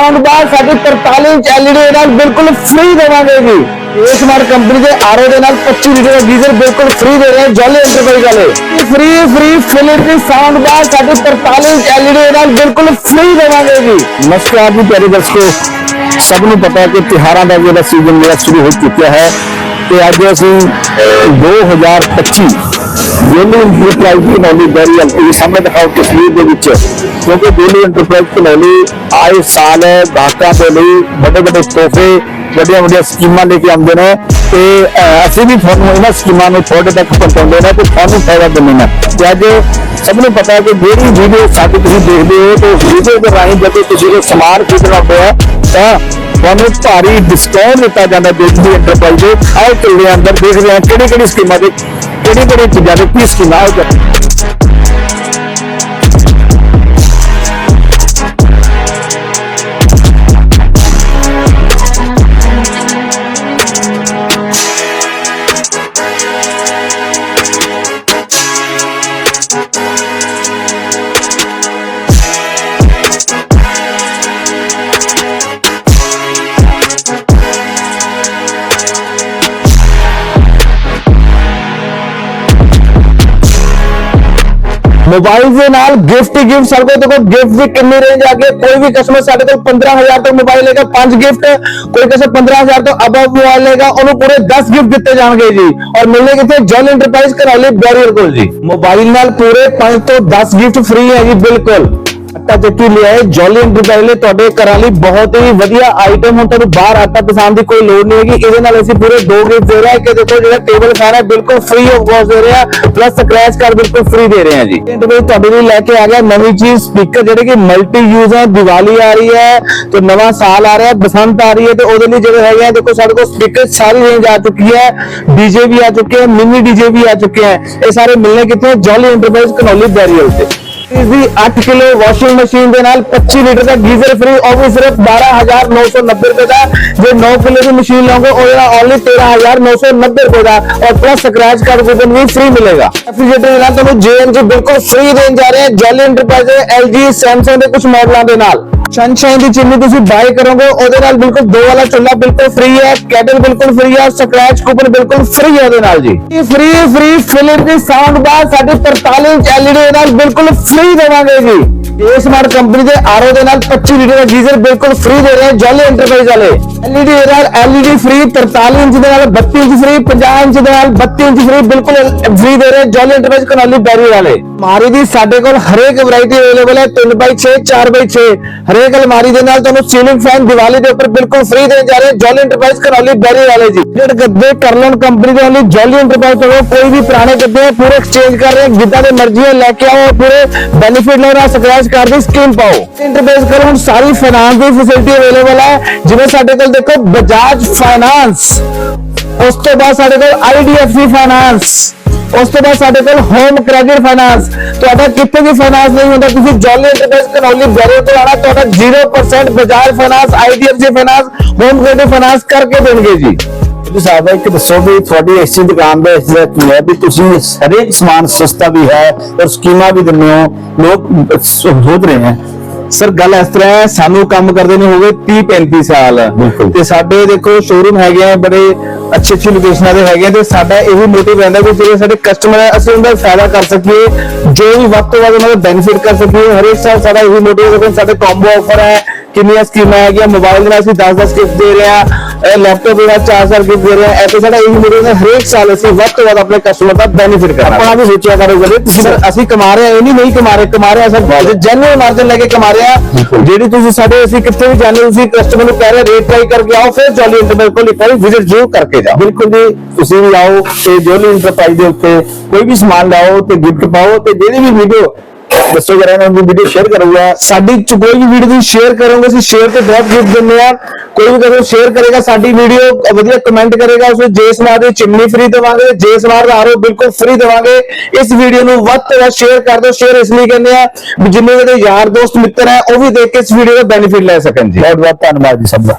Sound bar ਸਾਡੀ 43 inch LED ਨਾਲ ਬਿਲਕੁਲ ਫ੍ਰੀ ਦੇਵਾਂਗੇ ਜੀ। ਇਹ ਸਮਾਰਟ ਕੰਪਨੀ ਦੇ ਆਰਓ ਦੇ ਨਾਲ 25 ਲੀਟਰ ਦਾ ਗੀਜ਼ਰ ਬਿਲਕੁਲ ਫ੍ਰੀ ਦੇ ਰਹੇ ਜੋਲੇ ਐਂਟਰਪ੍ਰਾਈਜ਼ ਵਾਲੇ free free Philip sound bar ਸਾਡੀ 43 ਇੰਚ LED ਨਾਲ ਬਿਲਕੁਲ ਫ੍ਰੀ ਦੇਵਾਂਗੇ ਜੀ। ਨਮਸਕਾਰ ਜੀ ਪਿਆਰੇ ਦਰਸ਼ਕੋ ਸਭ ਨੂੰ ਪਤਾ ਹੈ ਕਿ ਤਿਹਾਰਾਂ ਦਾ ਜਿਹੜਾ ਸੀਜ਼ਨ ਜਿਹੜਾ ਸ਼ੁਰੂ ਹੋ ਚੁੱਕਿਆ ਹੈ। ਤੇ ਅੱਜ ਅਸੀਂ ਅਹ, 2025 ਦਿੱਲੀ ਇੰਟਰਪ੍ਰਾਈਜ਼ ਦੀ ਨੌਲੀ ਬੈਰੀ ਇਹ ਸਾਹਮਣੇ ਦਿਖਾਓ ਤਸਵੀਰ ਦੇ ਵਿੱਚ। ਕਿਉਂਕਿ ਦਿੱਲੀ ਇੰਟਰਪ੍ਰਾਈਜ਼ ਦੀ ਨੌਲੀ ਆਏ ਸਾਲ ਗਾਹਕਾਂ ਦੇ ਲਈ ਵੱਡੇ ਵੱਡੇ ਤੋਹਫੇ ਵੱਡੀਆਂ ਵੱਡੀਆਂ ਸਕੀਮਾਂ ਲੈ ਕੇ ਆਉਂਦੇ ਨੇ। ਤੇ ਅਸੀਂ ਵੀ ਤੁਹਾਨੂੰ ਇਹਨਾਂ ਸਕੀਮਾਂ ਨੂੰ ਤੁਹਾਡੇ ਤੱਕ ਪਹੁੰਚਾਉਂਦੇ ਨੇ ਤੇ ਤੁਹਾਨੂੰ ਫਾਇਦਾ ਦਿੰਦੇ ਨੇ। ਤੇ ਅੱਜ ਸਭ ਨੂੰ ਪਤਾ ਹੈ ਕਿ ਜਿਹੜੀ ਵੀਡੀਓ ਸਾਡੀ ਤੁਸੀਂ ਦੇਖਦੇ ਹੋ ਤੇ ਉਸ ਵੀਡੀਓ ਦੇ ਰਾਹੀਂ ਜਦੋਂ ਤੁਸੀਂ ਇਹ ਸਮਾਨ ਖਰੀਦਣਾ ਪਿਆ, ਤਾਂ ਤੁਹਾਨੂੰ ਭਾਰੀ ਡਿਸਕਾਊਂਟ ਦਿੱਤਾ ਜਾਂਦਾ ਦਿੱਲੀ ਇੰਟਰਪ੍ਰਾਈਜ਼ ਦੇ। ਆਓ ਚੱਲਦੇ ਅੰਦਰ ਦੇਖਦੇ ਹਾਂ ਕਿਹੜੀ ਕਿਹੜੀ ਸਕੀਮਾਂ ਦੇ ਕਿਹੜੀ ਕਿਹੜੀ ਚੀਜ਼ਾਂ ਦੇ ਕੀ ਸਕੀਮਾਂ ਆਓ ਮੋਬਾਈਲ ਦੇ ਨਾਲ ਗਿਫਟ ਹੀ ਗਿਫਟ ਸਾਡੇ ਕੋਲ ਦੇਖੋ ਗਿਫਟ ਦੀ ਕਿੰਨੀ ਰੇਂਜ ਆ ਗਈ ਕੋਈ ਵੀ ਕਸਟਮਰ ਸਾਡੇ ਕੋਲ 15000 ਤੋਂ ਮੋਬਾਈਲ ਲੇਗਾ ਪੰਜ ਗਿਫਟ ਕੋਈ ਕਸਟਮਰ 15000 ਤੋਂ ਅਬਵ ਮੋਬਾਈਲ ਲੇਗਾ ਉਹਨੂੰ ਪੂਰੇ 10 ਗਿਫਟ ਦਿੱਤੇ ਜਾਣਗੇ ਜੀ। ਔਰ ਮਿਲਣੇ ਕਿਤੇ ਜਲ ਇੰਟਰਪ੍ਰਾਈਜ਼ ਕਰੌਲੀ ਬੈਰੀਅਰ ਕੋਲ ਜੀ। ਮੋਬਾਈਲ ਨਾਲ ਪੂਰੇ 5 ਤੋਂ 10 ਗਿਫਟ ਫ੍ਰੀ ਹੈ ਜੀ, ਬਿਲਕੁਲ। ਆਟਾ ਚੱਕੀ ਲਿਆਏ ਜੋਲੀ ਇੰਟਰਪ੍ਰਾਈਜ਼ ਲਈ ਤੁਹਾਡੇ ਘਰਾਂ ਲਈ ਬਹੁਤ ਹੀ ਵਧੀਆ ਆਈਟਮ ਹੁਣ ਤੁਹਾਨੂੰ ਬਾਹਰ ਆਟਾ ਪਸੰਦ ਦੀ ਕੋਈ ਲੋੜ ਨਹੀਂ ਹੈਗੀ। ਇਹਦੇ ਨਾਲ ਅਸੀਂ ਪੂਰੇ ਦੋ ਗਿਫਟ ਦੇ ਰਹੇ ਹਾਂ ਕਿ ਦੇਖੋ ਜਿਹੜਾ ਟੇਬਲ ਫੈਨ ਹੈ, ਬਿਲਕੁਲ ਫ੍ਰੀ ਆਫ ਕਾਸਟ ਦੇ ਰਹੇ ਹਾਂ ਪਲੱਸ ਸਕ੍ਰੈਚ ਕਾਰਡ ਬਿਲਕੁਲ ਫ੍ਰੀ ਦੇ ਰਹੇ ਹਾਂ ਜੀ। ਇੰਟਰਪ੍ਰਾਈਜ਼ ਤੁਹਾਡੇ ਲਈ ਲੈ ਕੇ ਆ ਗਿਆ ਨਵੀਂ ਚੀਜ਼ ਸਪੀਕਰ ਜਿਹੜੇ ਕਿ ਮਲਟੀ ਯੂਜ਼ ਹੈ, ਦੀਵਾਲੀ ਆ ਰਹੀ ਹੈ, ਤੇ ਨਵਾਂ ਸਾਲ ਆ ਰਿਹਾ, ਬਸੰਤ ਆ ਰਹੀ ਹੈ, ਤੇ ਉਹਦੇ ਲਈ ਜਿਹੜੇ ਹੈਗੇ ਆ, ਦੇਖੋ ਸਾਡੇ ਕੋਲ ਸਪੀਕਰ ਸਾਰੀ ਰੇਂਜ ਆ ਚੁੱਕੀ ਹੈ ਡੀਜੇ ਵੀ ਆ ਚੁੱਕੇ ਹੈ ਮਿਨੀ ਡੀਜੇ ਵੀ ਆ ਚੁੱਕੇ ਹੈ। ਇਹ ਸਾਰੇ ਮਿਲਣੇ ਕਿੱਥੇ ਜੋਲੀ ਇੰਟਰਪ੍ਰਾਈਜ਼ ਕਨੌਲੀ ਬੈਰੀਅਰ ਤੇ ਇਸ ਦੀ 8 ਕਿਲੋ ਵਾਸ਼ਿੰਗ ਮਸ਼ੀਨ ਦੇ ਨਾਲ 25 ਲੀਟਰ ਦਾ ਗੀਜ਼ਰ ਫ੍ਰੀ ਉਹ ਵੀ ਸਿਰਫ 12990 ਰੁਪਏ ਦਾ ਜੇ 9 ਕਿਲੋ ਦੀ ਮਸ਼ੀਨ ਲਓਗੇ ਉਹਦੇ ਨਾਲ ਓਨਲੀ 13990 ਰੁਪਏ ਦਾ ਔਰ ਪਲੱਸ ਸਕ੍ਰੈਚ ਕਾਰਡ ਕੂਪਨ ਵੀ ਫ੍ਰੀ ਮਿਲੇਗਾ ਰੈਫ੍ਰਿਜਰੇਟਰ ਦੇ ਨਾਲ ਤੁਹਾਨੂੰ JNG ਬਿਲਕੁਲ ਫ੍ਰੀ ਦੇਣ ਜਾ ਰਹੇ ਹੈ ਜੈਲ ਇੰਟਰਪ੍ਰਾਈਜ਼ LG Samsung ਦੇ ਕੁਝ ਮਾਡਲਾਂ ਦੇ ਨਾਲ ਸਨਸ਼ਾਈਨ ਦੀ ਚਿੰਨੀ ਤੁਸੀਂ ਬਾਈ ਕਰੋਗੇ ਉਹਦੇ ਨਾਲ ਬਿਲਕੁਲ ਦੋ ਵਾਲਾ ਚੁੱਲ੍ਹਾ ਬਿਲਕੁਲ ਫ੍ਰੀ ਹੈ ਕੈਟਲ ਬਿਲਕੁਲ ਫ੍ਰੀ ਹੈ ਸਕ੍ਰੈਚ ਕੂਪਨ ਬਿਲਕੁਲ ਫ੍ਰੀ ਹੈ ਉਹਦੇ ਨਾਲ ਜੀ ਇਹ ਫ੍ਰੀ ਫ੍ਰੀ ਫਿਲਿਪ ਦੀ ਸਾਊਂਡ ਬਾਰ ਸਾਡੇ 43 ਇੰਚ LED ਨਾਲ ਬਿਲਕੁਲ ਫ੍ਰੀ ਦੇਵਾਂਗੇ ਕੰਪਨੀ ਦੇ ਆਰਓ ਦੇ ਨਾਲ 25 ਲੀਟਰ ਦਾ ਗੀਜ਼ਰ ਬਿਲਕੁਲ ਫ੍ਰੀ ਦੇ ਰਹੇ ਹਨ ਜੋਲੇ ਐਂਟਰਪ੍ਰਾਈਜ਼ ਵਾਲੇ। LED ਦੇ ਨਾਲ ਫ੍ਰੀ 43 ਇੰਚ ਦੇ ਨਾਲ 32 ਇੰਚ ਫ੍ਰੀ 50 ਇੰਚ ਦੇ ਨਾਲ 32 ਇੰਚ ਫ੍ਰੀ ਬਿਲਕੁਲ ਫ੍ਰੀ ਦੇ ਰਹੇ ਜੋਲੇ ਐਂਟਰਪ੍ਰਾਈਜ਼ ਕਨਾਲੀ ਬੈਰੀ ਵਾਲੇ। ਮਾਰੀ ਦੀ ਸਾਡੇ ਕੋਲ ਹਰੇਕ ਵੈਰਾਈਟੀ ਅਵੇਲੇਬਲ ਹੈ 3x6 4x6 ਹਰੇਕ ਅਲਮਾਰੀ ਦੇ ਨਾਲ ਤੁਹਾਨੂੰ ਸੀਲਿੰਗ ਫੈਨ ਦੀਵਾਲੀ ਦੇ ਉੱਪਰ ਬਿਲਕੁਲ ਫ੍ਰੀ ਦੇਣ ਜਾ ਰਹੇ ਜੋਲੀ ਐਂਟਰਪ੍ਰਾਈਜ਼ ਕਨਾਲੀ ਬੈਰੀ ਵਾਲੇ ਜੀ। ਜਿਹੜੇ ਗੱਦੇ ਕਰਲਨ ਕੰਪਨੀ ਦੇ ਵਾਲੀ ਜੋਲੀ ਐਂਟਰਪ੍ਰਾਈਜ਼ ਤੋਂ ਕੋਈ ਵੀ ਪੁਰਾਣੇ ਗੱਦੇ ਪੂਰੇ ਐਕਸਚੇਂਜ ਕਰ ਰਹੇ ਜਿੱਦਾਂ ਦੇ ਮਰਜ਼ੀ ਲੈ ਕੇ ਆਓ, ਪੂਰੇ ਬੈਨੀਫਿਟ ਲਓ ਨਾ ਸਕ੍ਰੈਚ ਕਾਰਡ ਦੀ ਸਕੀਮ ਪਾਓ। ਇੰਟਰਪ੍ਰਾਈਜ਼ ਕਰੋ, ਹੁਣ ਸਾਰੀ ਫਾਈਨਾਂਸ ਦੀ ਫੈਸਿਲਿਟੀ ਅਵੇਲੇਬਲ ਹੈ। ਜਿਵੇਂ ਸਾਡੇ ਕੋਲ ਦੇਖੋ ਬਜਾਜ ਫਾਈਨਾਂਸ ਉਸ ਤੋਂ ਬਾਅਦ ਸਾਡੇ ਕੋਲ IDFC ਫਾਈਨਾਂਸ ਉਸ ਤੋਂ ਬਾਅਦ ਸਾਡੇ ਕੋਲ ਹੋਮ ਕ੍ਰੈਡਿਟ ਫਾਈਨਾਂਸ ਤੁਹਾਡਾ ਕਿਤੇ ਵੀ ਫਾਈਨਾਂਸ ਨਹੀਂ ਹੁੰਦਾ, ਤੁਸੀਂ ਜੋਲੀ ਇੰਟਰਪ੍ਰਾਈਜ਼ ਕਨੌਲੀ ਬੈਰੇ ਤੋਂ ਆਣਾ ਤੁਹਾਡਾ 0% Bajaj finance IDFC finance home credit finance ਕਰਕੇ ਦੇਣਗੇ ਜੀ। ਤੁਸੀਂ ਸਾਹਿਬ ਇੱਕ ਦੱਸੋ ਵੀ ਤੁਹਾਡੀ ਦੀ ਦੁਕਾਨ ਦਾ ਇਸ ਦਾ ਕੀ ਹੈ ਵੀ ਤੁਸੀਂ ਹਰੇਕ ਸਮਾਨ ਸਸਤਾ ਵੀ ਹੈ ਔਰ ਸਕੀਮਾਂ ਵੀ ਦਿੰਦੇ ਹੋ ਲੋਕ ਸੋਚ ਰਹੇ ਹੈ। ਸਰ ਗੱਲ ਇਸ ਤਰ੍ਹਾਂ ਹੈ ਸਾਨੂੰ ਕੰਮ ਕਰਦੇ ਨੇ ਹੋ ਗਏ 30 35 ਸਾਲ ਤੇ ਸਾਡੇ ਦੇਖੋ ਸ਼ੋਰੂਮ ਹੈਗੇ ਆ ਬੜੇ ਅੱਛੀ ਅੱਛੀ ਲੋਕੇਸ਼ਨਾਂ ਦੇ ਹੈਗੇ ਤੇ ਸਾਡਾ ਇਹੀ ਮੋਟਿਵ ਰਹਿੰਦਾ ਕਿ ਜਿਹੜੇ ਸਾਡੇ ਕਸਟਮਰ ਹੈ ਅਸੀਂ ਉਹਨਾਂ ਦਾ ਫਾਇਦਾ ਕਰ ਸਕੀਏ ਜੋ ਵੀ ਵੱਧ ਤੋਂ ਵੱਧ ਉਹਨਾਂ ਦਾ ਬੈਨੀਫਿਟ ਕਰ ਸਕੀਏ ਹਰੇਕ ਸਾਲ ਸਾਡਾ ਇਹੀ ਮੋਟਿਵ ਹੈ ਕਿ ਸਾਡੇ ਕੰਬੋ ਆਫਰ ਹੈ ਕਿੰਨੀਆਂ ਸਕੀਮਾਂ ਹੈਗੀਆਂ ਮੋਬਾਈਲ ਦੇ ਨਾਲ ਅਸੀਂ 10 10 ਗਿਫਟ ਦੇ ਰਹੇ ਆ ਲੈਪਟਾਪ ਦੇ ਨਾਲ 4 4 ਗਿਫਟ ਦੇ ਰਹੇ ਆ ਐਸੇ ਸਾਡਾ ਇਹੀ ਮੋਟਿਵ ਹੈ ਹਰੇਕ ਸਾਲ ਅਸੀਂ ਵੱਧ ਤੋਂ ਵੱਧ ਆਪਣੇ ਕਸਟਮਰ ਦਾ ਬੈਨੀਫਿਟ ਕਰਨਾ। ਆਪਣਾ ਵੀ ਸੋਚਿਆ ਕਰੋ ਕਦੇ ਤੁਸੀਂ ਅਸੀਂ ਕਮਾ ਰਹੇ ਆ ਇਹ ਨਹੀਂ ਨਹੀਂ ਕਮਾ ਰਹੇ ਕਮਾ ਰਹੇ ਆ ਸਰ। ਜੈਨੂਇਨ ਮਾਰਜਨ ਲੈ ਕੇ ਕਮਾ ਰਹੇ ਆ ਜਿਹੜੀ ਤੁਸੀਂ ਸਾਡੇ ਅਸੀਂ ਕਿੱਥੇ ਵੀ ਜਾਂਦੇ ਤੁਸੀਂ ਕਸਟਮਰ ਨੂੰ ਕਹਿ ਰਹੇ ਰੇਟ ਟਰਾਈ ਕਰਕੇ ਆਓ ਫਿਰ ਜੋਲੀ ਇੰਟਰਨੈਟ ਕੋਲ ਇੱਕ ਵਿਜ਼ਿਟ ਜ਼ਰੂਰ ਕਰਕੇ ਜਾਓ। ਬਿਲਕੁਲ ਜੀ। ਤੁਸੀਂ ਵੀ ਆਓ ਤੇ ਜੋਲੀ ਇੰਟਰਪ੍ਰਾਈਜ਼ ਦੇ ਉੱਤੇ ਕੋਈ ਵੀ ਸਮਾਨ ਲਾਓ ਤੇ ਗਿਫਟ ਪਾਓ ਤੇ ਜਿਹੜੀ ਵੀ ਵੀਡੀਓ ਦੱਸੋ ਜਰਾ ਇਹਨਾਂ ਨੂੰ ਵੀਡੀਓ ਸ਼ੇਅਰ ਕਰੂਗਾ ਸਾਡੀ ਚ ਕੋਈ ਵੀ ਵੀਡੀਓ ਤੁਸੀਂ ਸ਼ੇਅਰ ਕਰੋਗੇ ਅਸੀਂ ਸ਼ੇਅਰ ਤੇ ਡ੍ਰੌਪ ਗਿਫਟ ਦਿੰਦੇ ਆ ਕੋਈ ਵੀ ਕਦੋਂ ਸ਼ੇਅਰ ਕਰੇਗਾ ਸਾਡੀ ਵੀਡੀਓ ਵਧੀਆ ਕਮੈਂਟ ਕਰੇਗਾ ਉਸ ਵਿੱਚ ਜੇ ਸਮਾਰ ਦੀ ਚਿਮਨੀ ਫ੍ਰੀ ਦੇਵਾਂਗੇ ਜੇ ਸਮਾਰ ਦਾ ਆਰੋ ਬਿਲਕੁਲ ਫ੍ਰੀ ਦੇਵਾਂਗੇ। ਇਸ ਵੀਡੀਓ ਨੂੰ ਵੱਧ ਤੋਂ ਵੱਧ ਸ਼ੇਅਰ ਕਰ ਦਿਓ ਸ਼ੇਅਰ ਇਸ ਲਈ ਕਹਿੰਦੇ ਆ ਵੀ ਜਿੰਨੇ ਵੀ ਯਾਰ ਦੋਸਤ ਮਿੱਤਰ ਹੈ ਉਹ ਵੀ ਦੇਖ ਕੇ ਇਸ ਵੀਡੀਓ ਦਾ ਬੈਨੀਫਿਟ ਲੈ ਸਕਣ ਜੀ। ਬਹੁਤ ਬਹੁਤ ਧੰਨਵਾਦ ਜੀ ਸਭ ਦਾ।